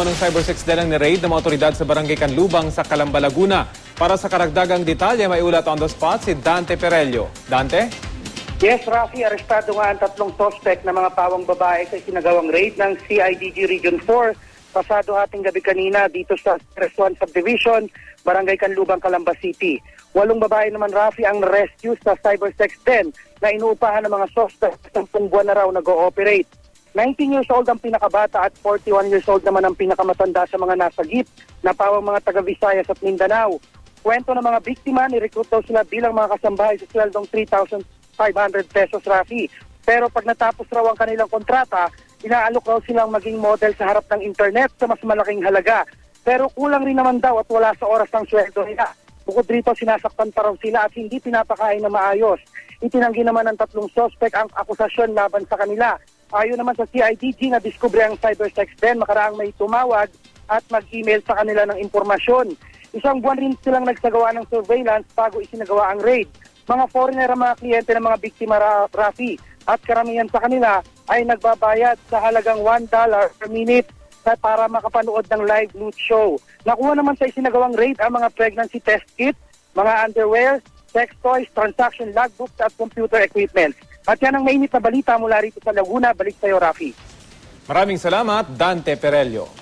umanong cybersex din ang ni-raid ng mga otoridad sa barangay Canlubang sa Calamba, Laguna. Para sa karagdagang detalye, may ulat on the spot si Dante Perello. Dante? Yes, Rafi, arestado nga ang tatlong suspect na mga pawang babae sa sinagawang raid ng CIDG Region 4 pasado ating gabi kanina dito sa Reswan Subdivision, Barangay Canlubang, Calamba City. Walong babae naman, Rafi, ang rescue sa cybersex den na inuupahan ng mga suspect ng buwan na raw nag-ooperate. 19 years old ang pinakabata at 41 years old naman ang pinakamatanda sa mga nasa jeep na pawang mga taga-Visayas at Mindanao. Kwento ng mga biktima, ni-recruit daw sila bilang mga kasambahay sa sweldong 3,500 pesos, Rafi. Pero pag natapos raw ang kanilang kontrata, inaalok raw silang maging model sa harap ng internet sa mas malaking halaga. Pero kulang rin naman daw at wala sa oras ng sweldo nila. Bukod rito, sinasaktan pa raw sila at hindi pinapakain na maayos. Itinanggi naman ng tatlong sospek ang akusasyon laban sa kanila. Ayon naman sa CIDG na diskubre ang cybersex den, makaraang may tumawag at mag-email sa kanila ng impormasyon. Isang buwan rin silang nagsagawa ng surveillance bago isinagawa ang raid. Mga foreigner ang mga kliyente ng mga biktima Ra- Rafi at karamihan sa kanila ay nagbabayad sa halagang $1 per minute para makapanood ng live loot show. Nakuha naman sa isinagawang raid ang mga pregnancy test kit, mga underwear, sex toys, transaction logbooks at computer equipment. At yan ang mainit na balita mula rito sa Laguna. Balik sa'yo, Rafi. Maraming salamat, Dante Perello.